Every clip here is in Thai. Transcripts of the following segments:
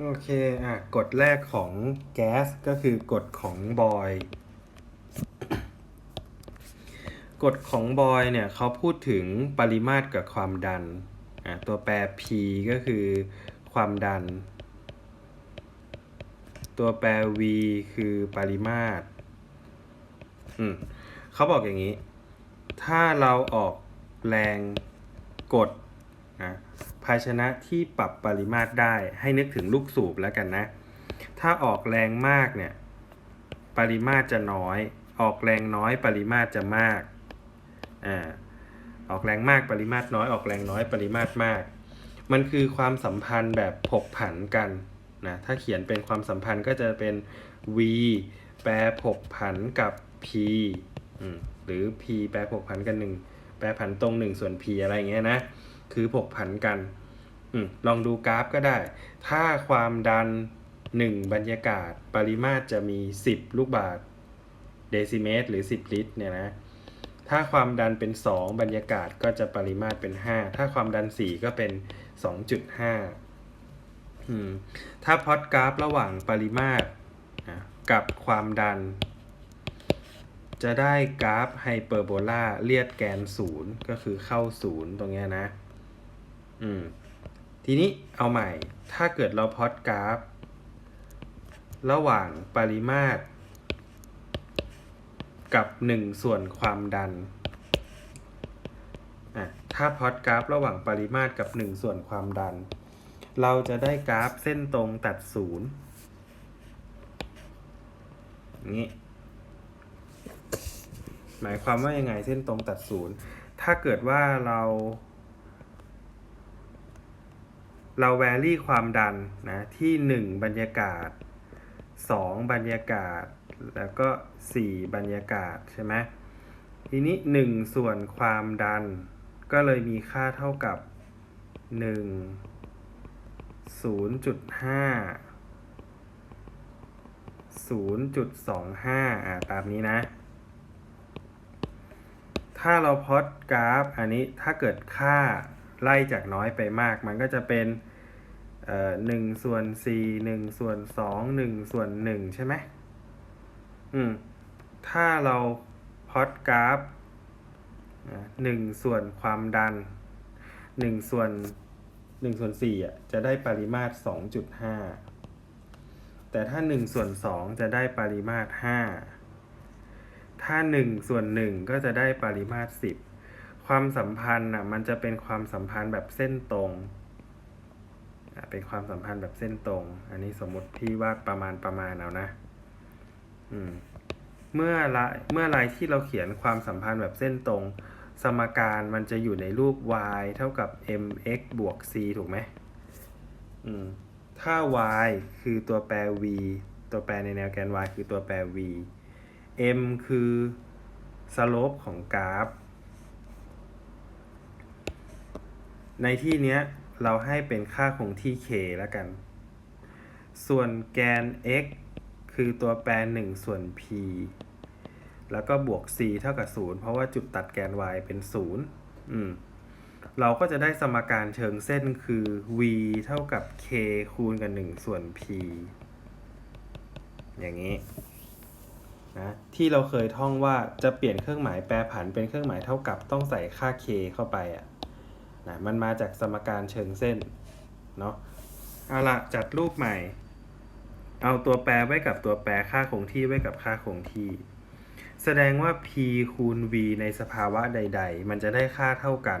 โอเค อะ กฎแรกของแก๊สก็คือกฎของบอย กฎของบอยเนี่ยเขาพูดถึงปริมาตรกับความดัน อะ ตัวแปร P ก็คือความดัน ตัวแปร V คือปริมาตร อืมเขาบอกอย่างนี้ ถ้าเราออกแรงกดนะ ภาชนะที่ปรับปริมาตรได้ให้นึกถึงลูกสูบแล้วกันนะ ถ้าออกแรงมากเนี่ยปริมาตรจะน้อย ออกแรงน้อยปริมาตรจะมากอ่าออกแรงมากปริมาตรน้อยออกแรงน้อยปริมาตรมาก มันคือความสัมพันธ์แบบผกผันกันนะถ้าเขียนเป็นความสัมพันธ์ก็จะเป็น v แปรผกผันกับ p อืมหรือ p แปรผกผันกันหนึ่งแปรผันตรงหนึ่งส่วน p อะไรเงี้ยนะ คือผกผันกันอลองดูกราฟก็ได้ ถ้าความดัน 1 บรรยากาศ ปริมาตรจะมี 10 ลูกบาศก์เดซิเมตร หรือ 10 ลิตรเนี่ยนะถ้าความดันเป็น 2 บรรยากาศก็จะปริมาตรเป็น 5 ถ้าความดัน 4 ก็เป็น 2.5อืมถ้าพอตกราฟระหว่างปริมาตรกับความดัน จะได้กราฟไฮเปอร์โบลาเลียดแกนศูนย์ก็คือเข้าศูนย์ตรงเนี้ยนะ อืม ทีนี้เอาใหม่ ถ้าเกิดเราพอตกราฟ ระหว่างปริมาตร กับ1ส่วนความดันอะถ้าพอตกราฟ ระหว่างปริมาตรกับ1ส่วนความดัน เราจะได้กราฟเส้นตรงตัดศูนย์นี้หมายความว่ายังไงเส้นตรงตัดศูนย์ ถ้าเกิดว่าเรา เราแวรี่ความดันนะที่ 1 บรรยากาศ 2 บรรยากาศ แล้วก็ 4 บรรยากาศใช่ไหมทีนี้ 1 ส่วนความดัน ก็เลยมีค่าเท่ากับ 1 0.5 0.25 อ่าตามนี้นะ ถ้าเราพอตกราฟ อันนี้ถ้าเกิดค่า ไล่จากน้อยไปมาก มันก็จะเป็นเอ่อหนึ่งส่วนสี่หนึ่งส่วนสองหนึ่งส่วนหนึ่งใช่ไหมอืม ถ้าเราพอตกราฟหนึ่งส่วนความดันหนึ่งส่วนหนึ่งส่วนสี่อะจะได้ปริมาตรสองจุดห้าแต่ถ้าหนึ่งส่วนสองจะได้ปริมาตรห้าถ้า1ส่วน1ก็จะได้ปริมาตร10 ความสัมพันธ์น่ะมันจะเป็นความสัมพันธ์แบบเส้นตรงอะเป็นความสัมพันธ์แบบเส้นตรง อันนี้สมมติพี่วาดประมาณประมาณเอานะ อืม เมื่อไรเมื่อไรที่เราเขียนความสัมพันธ์แบบเส้นตรง สมการมันจะอยู่ในรูป y เท่ากับ mx บวก c ถูกไหมอืม ถ้า y คือตัวแปร v ตัวแปรในแนวแกน y คือตัวแปร v m คือ slope ของกราฟ ในที่เนี้ยเราให้เป็นค่าคงที่ k แล้วกัน ส่วนแกน x คือตัวแปร 1 ส่วน p แล้วก็บวก c เท่ากับ 0 เพราะว่าจุดตัดแกน y เป็น 0 อืม เราก็จะได้สมการเชิงเส้นคือ v เท่ากับ k คูณกับ 1 ส่วน p อย่างนี้นะที่เราเคยท่องว่าจะเปลี่ยนเครื่องหมายแปรผันเป็นเครื่องหมายเท่ากับต้องใส่ค่า k เข้าไปอะ นะมันมาจากสมการเชิงเส้นเนาะเอาละจัดรูปใหม่ เอาตัวแปรไว้กับตัวแปรค่าคงที่ไว้กับค่าคงที่ แสดงว่า p คูณ v ในสภาวะใด ๆ มันจะได้ค่าเท่ากัน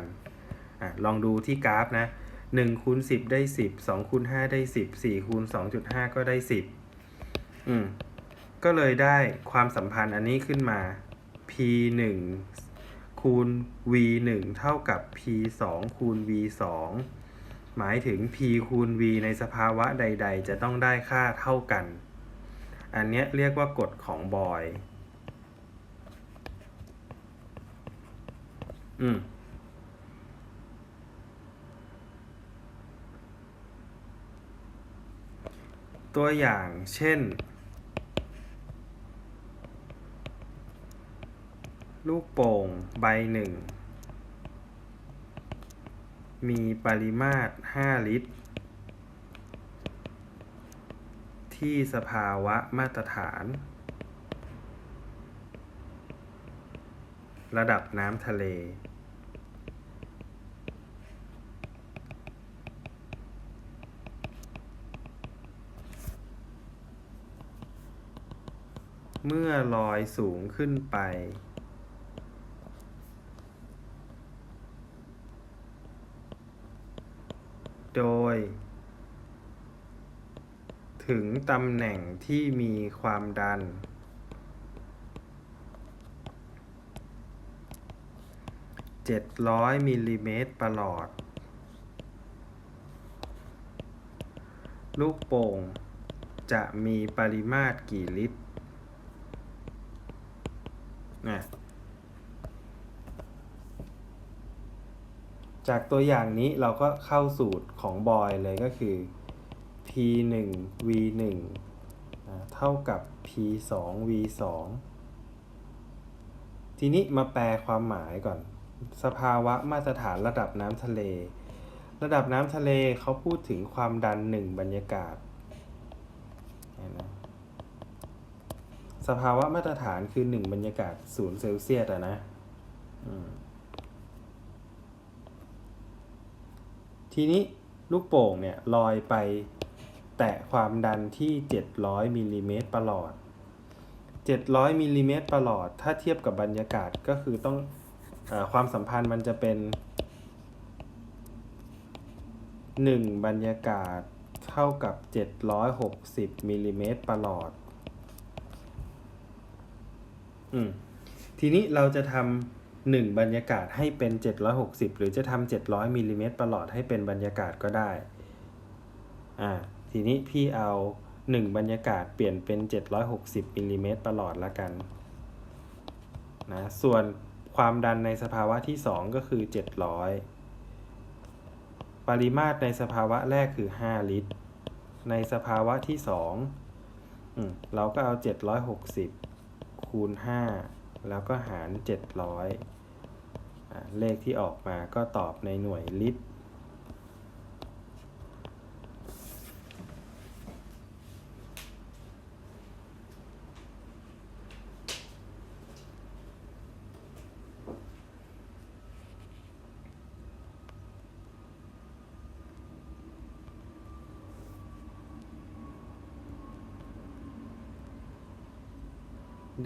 อลองดูที่กราฟนะ1คูณ10 ได้ 10 2คูณ5ได้ 10 4คูณ2.5 ก็ได้ 10 อืมก็เลยได้ความสัมพันธ์อันนี้ขึ้นมา p 1 คูณ v 1เท่ากับ p 2คูณ v 2หมายถึง p คูณ v ในสภาวะใด ๆ จะต้องได้ค่าเท่ากัน อันนี้เรียกว่ากฎของบอยอืมตัวอย่างเช่น ลูกโป่งใบหนึ่ง มีปริมาตร 5 ลิตร ที่สภาวะมาตรฐาน ระดับน้ำทะเล เมื่อลอยสูงขึ้นไป โดย ถึงตำแหน่งที่มีความดัน700มิลลิเมตรประหลอด ลูกโป่ง จะมีปริมาตรกี่ลิตรนะ จากตัวอย่างนี้เราก็เข้าสูตรของบอยเลยก็คือ p 1 v 1นะเท่ากับ p 2 v 2ทีนี้มาแปลความหมายก่อน สภาวะมาตรฐานระดับน้ำทะเล ระดับน้ำทะเลเขาพูดถึงความดันหนึ่งบรรยากาศนะสภาวะมาตรฐานคือหนึ่งบรรยากาศศูนย์เซลเซียสอะนะ อืม ทีนี้ลูกโป่งเนี่ยลอยไปแตะความดันที่ 700มิลลิเมตรประหลอด 700มิลลิเมตรประหลอด ถ้าเทียบกับบรรยากาศก็คือต้องอความสัมพันธ์มันจะเป็น 1 บรรยากาศเท่ากับ 760มิลลิเมตรประหลอด อืม ทีนี้เราจะทำ หนึ่งบรรยากาศให้เป็น 760 หรือจะทำ700มิลลิเมตรประหลอดให้เป็นบรรยากาศก็ได้ อ่า ทีนี้พี่เอา 1 บรรยากาศเปลี่ยนเป็น 760มิลลิเมตรประหลอดละกัน นะ ส่วนความดันในสภาวะที่ 2 ก็คือ 700 ปริมาตรในสภาวะแรกคือ 5 ลิตร ในสภาวะที่ 2 อืม เราก็เอา 760 คูณ 5แล้วก็หาร 700อ่า เลขที่ออกมาก็ตอบในหน่วยลิตร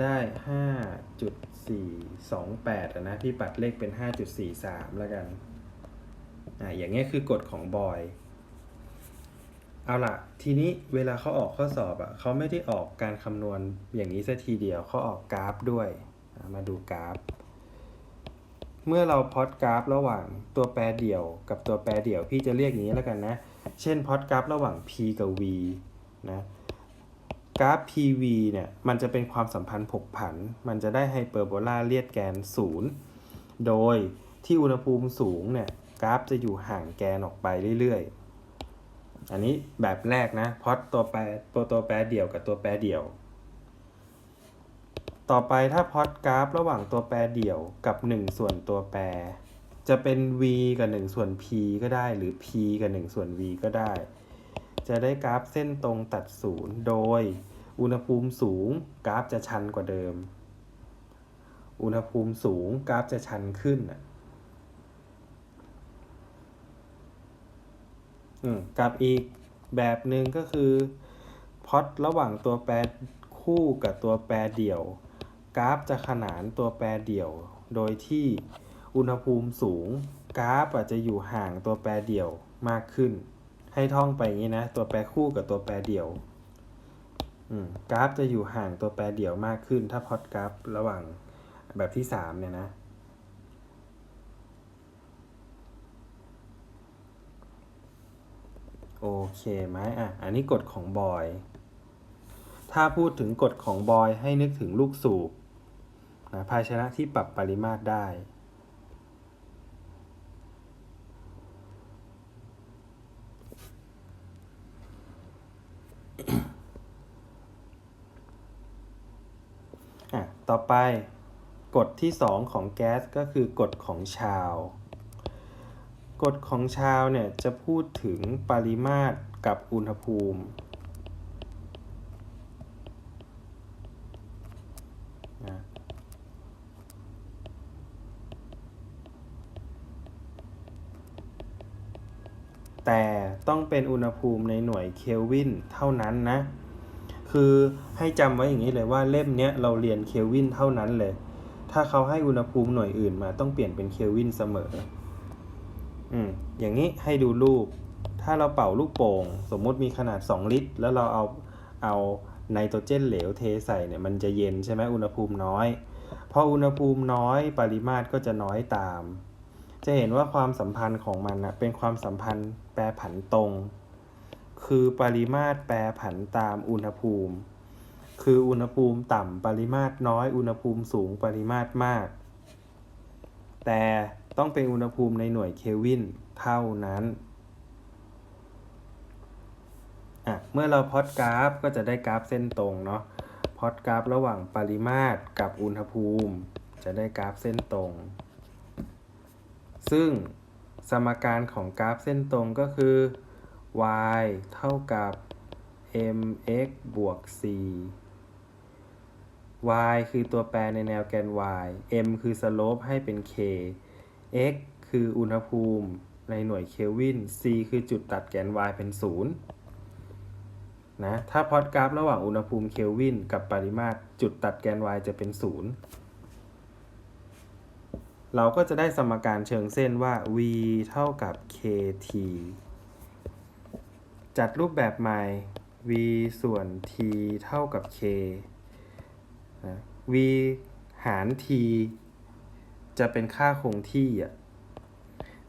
ได้ห้าจุดสี่ สองแปดนะ พี่ปัดเลขเป็นห้าจุดสี่สามแล้วกันอ่าอย่างเงี้ยคือกฎของบอยเอาล่ะ ทีนี้เวลาเขาออกข้อสอบอะเขาไม่ได้ออกการคำนวณอย่างนี้ซะทีเดียวเขาออกกราฟด้วย มาดูกราฟ เมื่อเราพอตกราฟระหว่างตัวแปรเดี่ยว กับตัวแปรเดี่ยวพี่จะเรียกอย่างนี้แล้วกันนะ เช่นพอตกราฟระหว่าง p กับ v นะ กราฟ PV เนี่ยมันจะเป็นความสัมพันธ์ผกผัน มันจะได้ไฮเปอร์โบลาเลียดแกน 0 โดยที่อุณหภูมิสูงเนี่ยกราฟจะอยู่ห่างแกนออกไปเรื่อยๆ อันนี้แบบแรกนะพอดตัวแปรตัวตัวแปรเดี่ยวกับตัวแปรเดี่ยว ต่อไปถ้าพอดกราฟระหว่างตัวแปรเดี่ยวกับ 1 ส่วนตัวแปร จะเป็น v กับ 1 ส่วน p ก็ได้หรือ p กับ 1 ส่วน v ก็ได้ จะได้กราฟเส้นตรงตัดศูนย์โดย อุณหภูมิสูงกราฟจะชันกว่าเดิม อุณหภูมิสูงกราฟจะชันขึ้นอะอืมกับอีกแบบหนึ่งก็คือพอตระหว่างตัวแปรคู่กับตัวแปรเดี่ยว กราฟจะขนานตัวแปรเดี่ยว โดยที่อุณหภูมิสูง กราฟอาจจะอยู่ห่างตัวแปรเดี่ยวมากขึ้น ให้ท่องไปอย่างนี้นะ ตัวแปรคู่กับตัวแปรเดี่ยวกราฟจะอยู่ห่างตัวแปรเดี่ยวมากขึ้น ถ้าพอดกราฟระหว่างแบบที่สามเนี่ยนะ โอเคไหมอะ อันนี้กฎของบอย ถ้าพูดถึงกฎของบอยให้นึกถึงลูกสูบนะภาชนะที่ปรับปริมาตรได้ ต่อไปกฎที่ 2 ของแก๊สก็คือกฎของชาวกฎของชาวเนี่ยจะพูดถึงปริมาตรกับอุณหภูมิ แต่ต้องเป็นอุ ณหภูมิในหน่วยเคลวินเท่านั้นนะ คือให้จำไว้อย่างนี้เลยว่าเล่มเนี้ยเราเรียนเคลวินเท่านั้นเลย ถ้าเขาให้อุณหภูมิหน่วยอื่นมาต้องเปลี่ยนเป็นเคลวินเสมอ อืม อย่างนี้ให้ดูรูป ถ้าเราเป่าลูกโป่ง สมมุติมีขนาด 2 ลิตร แล้วเราเอาเอาไนโตรเจนเหลวเทใส่เนี่ยมันจะเย็นใช่ไหมอุณหภูมิน้อยพออุณหภูมิน้อยปริมาตรก็จะน้อยตาม จะเห็นว่าความสัมพันธ์ของมันนะเป็นความสัมพันธ์แปรผันตรง คือปริมาตรแปรผันตามอุณหภูมิ คืออุณหภูมิต่ำปริมาตรน้อย อุณหภูมิสูงปริมาตรมาก แต่ต้องเป็นอุณหภูมิในหน่วยเคลวินเท่านั้นอะเมื่อเราพอดกราฟก็จะได้กราฟเส้นตรงเนาะพอดกราฟระหว่างปริมาตรกับอุณหภูมิ จะได้กราฟเส้นตรง ซึ่งสมการของกราฟเส้นตรงก็คือ y เท่ากับ mx บวก c y คือตัวแปรในแนวแกน y m คือสโลปให้เป็น k x คืออุณหภูมิในหน่วยเคลวิน c คือจุดตัดแกน y เป็น 0 นะ ถ้าพอดกราฟระหว่างอุณหภูมิเคลวิน กับปริมาตรจุดตัดแกน y จะเป็น 0 เราก็จะได้สมการเชิงเส้นว่า v เท่ากับ kt จัดรูปแบบใหม่ v ส่วน t เท่ากับ k นะ v หาร t จะเป็นค่าคงที่อะ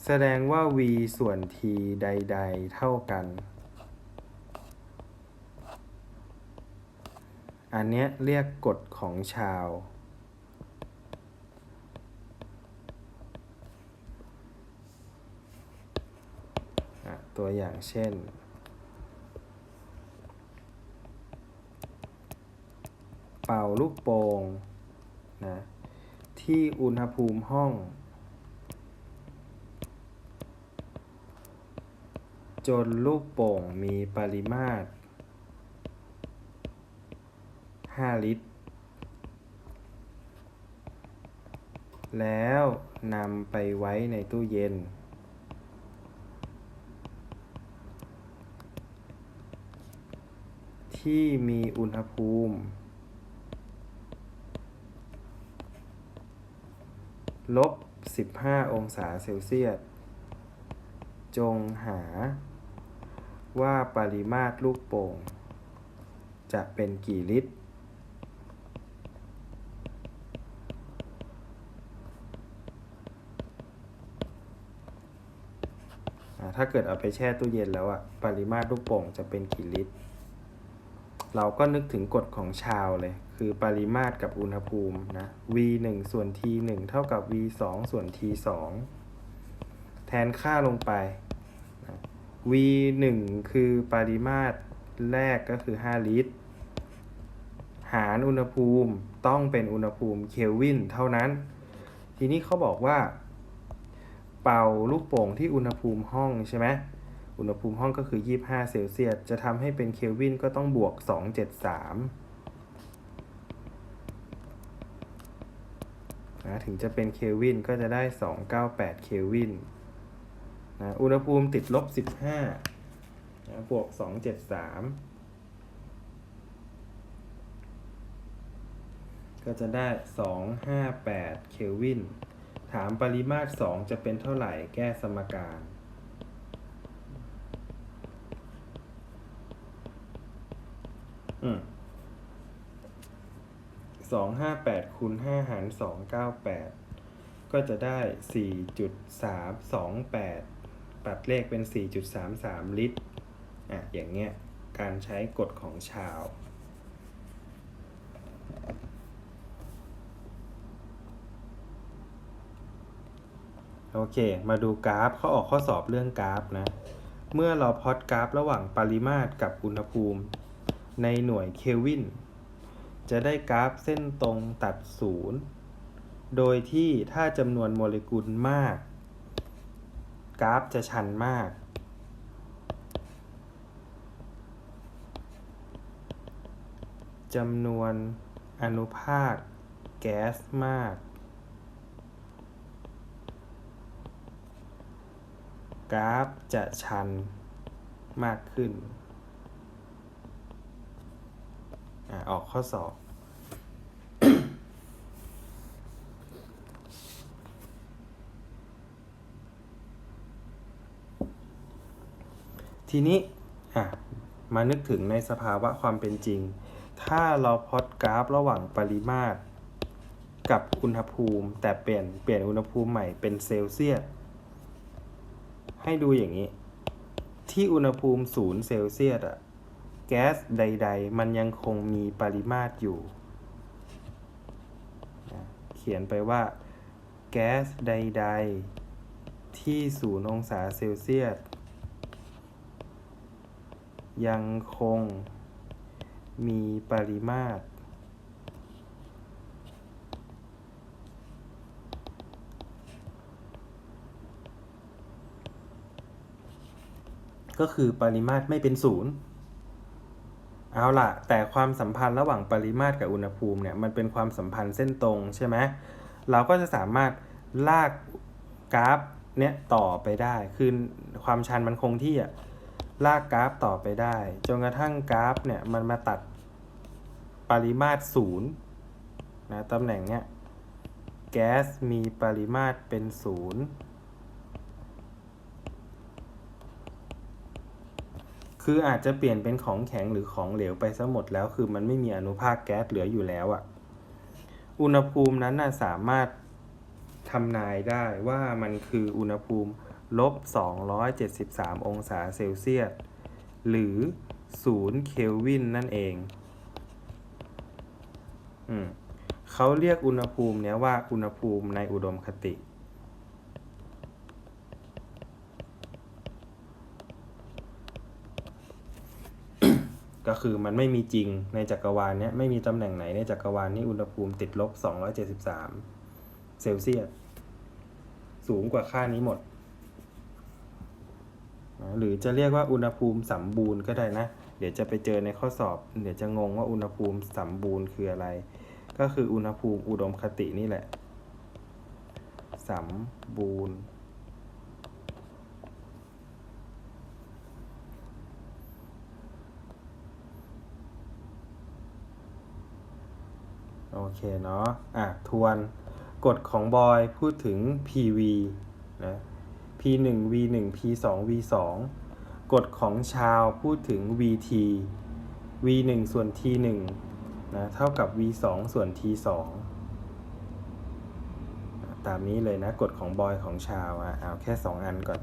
แสดงว่า v ส่วน t ใด ๆ เท่ากัน อันเนี้ยเรียกกฎของชาวตัวอย่างเช่น เป่าลูกโป่งนะที่อุณหภูมิห้อง จนลูกโป่งมีปริมาตร 5 ลิตร แล้วนำไปไว้ในตู้เย็น ที่มีอุณหภูมิ ลบ 15 องศาเซลเซียส จงหาว่าปริมาตรลูกโป่ง จะเป็นกี่ลิตร ถ้าเกิดเอาไปแช่ตู้เย็นแล้วอะปริมาตรลูกโป่งจะเป็นกี่ลิตร เราก็นึกถึงกฎของชาวเลย คือปริมาตรกับอุณหภูมินะ v 1ส่วน t 1เท่ากับ v 2ส่วน t 2แทนค่าลงไปนะ v 1คือปริมาตรแรกก็คือ 5 ลิตร หารอุณหภูมิต้องเป็นอุณหภูมิเคลวินเท่านั้น ทีนี้เขาบอกว่า เป่าลูกโป่งที่อุณหภูมิห้องใช่ไหมอุณหภูมิห้องก็คือ 25 เซลเซียส จะทำให้เป็นเคลวินก็ต้องบวก 273 นะถึงจะเป็นเคลวินก็จะได้ 298 เคลวินนะอุณหภูมิติดลบ 15นะบวก 273 ก็จะได้ 258 เคลวิน ถามปริมาตร 2 จะเป็นเท่าไหร่แก้สมการอืม สองห้าแปดคูณห้าหารสองเก้าแปดก็จะได้สี่จุดสามสองแปดตัดเลขเป็นสี่จุดสามสามลิตร อะ อย่างเงี้ย การใช้กฎของชาวโอเค มาดูกราฟเขาออกข้อสอบเรื่องกราฟนะ เมื่อเราพอตกราฟระหว่างปริมาตรกับอุณหภูมิ ในหน่วยเคลวิน จะได้กราฟเส้นตรงตัดศูนย์โดยที่ถ้าจำนวนโมเลกุลมาก กราฟจะชันมาก จำนวนอนุภาคแก๊สมาก กราฟจะชันมากขึ้น อะออกข้อสอบทีนี้อะมานึกถึงในสภาวะความเป็นจริง ถ้าเราพอตกราฟระหว่างปริมาตร กับอุณหภูมิ แต่เปลี่ยนเปลี่ยนอุณหภูมิใหม่เป็นเซลเซียส ให้ดูอย่างนี้ ที่อุณหภูมิศูนย์เซลเซียสอะ แก๊สใด ๆ มันยังคงมีปริมาตรอยู่นะเขียนไปว่า แก๊สใด ๆ ที่ศูนย์องศาเซลเซียส ยังคงมีปริมาตรก็คือปริมาตรไม่เป็นศูนย์ เอาล่ะ แต่ความสัมพันธ์ระหว่างปริมาตรกับอุณหภูมิเนี่ยมันเป็นความสัมพันธ์เส้นตรงใช่ไหมเราก็จะสามารถลากกราฟเนี่ยต่อไปได้ คือความชันมันคงที่อะลากกราฟต่อไปได้ จนกระทั่งกราฟเนี่ยมันมาตัดปริมาตรศูนย์นะตำแหน่งเนี้ยแก๊สมีปริมาตรเป็นศูนย์ คืออาจจะเปลี่ยนเป็นของแข็งหรือของเหลวไปซะหมดแล้ว คือมันไม่มีอนุภาคแก๊สเหลืออยู่แล้วอะอุณหภูมินั้นน่ะสามารถทำนายได้ว่ามันคืออุณหภูมิลบ 273 องศาเซลเซียส หรือ 0 เคลวินนั่นเอง อืมเขาเรียกอุณหภูมิเนี้ยว่าอุณหภูมิในอุดมคติ ก็คือมันไม่มีจริงในจักรวาลเนี้ยไม่มีตำแหน่งไหนในจักรวาลนี้อุณหภูมิติดลบ 273 เซลเซียส สูงกว่าค่านี้หมด หรือจะเรียกว่าอุณหภูมิสมบูรณ์ก็ได้นะ เดี๋ยวจะไปเจอในข้อสอบ เดี๋ยวจะงงว่าอุณหภูมิสมบูรณ์คืออะไร ก็คืออุณหภูมิอุดมคตินี่แหละสมบูรณ์ เคเนาะอะทวนกฎของบอยพูดถึง PV นะ P1 V1 P2 V2 กฎของชาวพูดถึง VT V1 ส่วน T1 นะเท่ากับ V2 ส่วน T2 ตามนี้เลยนะกฎของบอยของชาวอะเอาแค่ 2 อันก่อน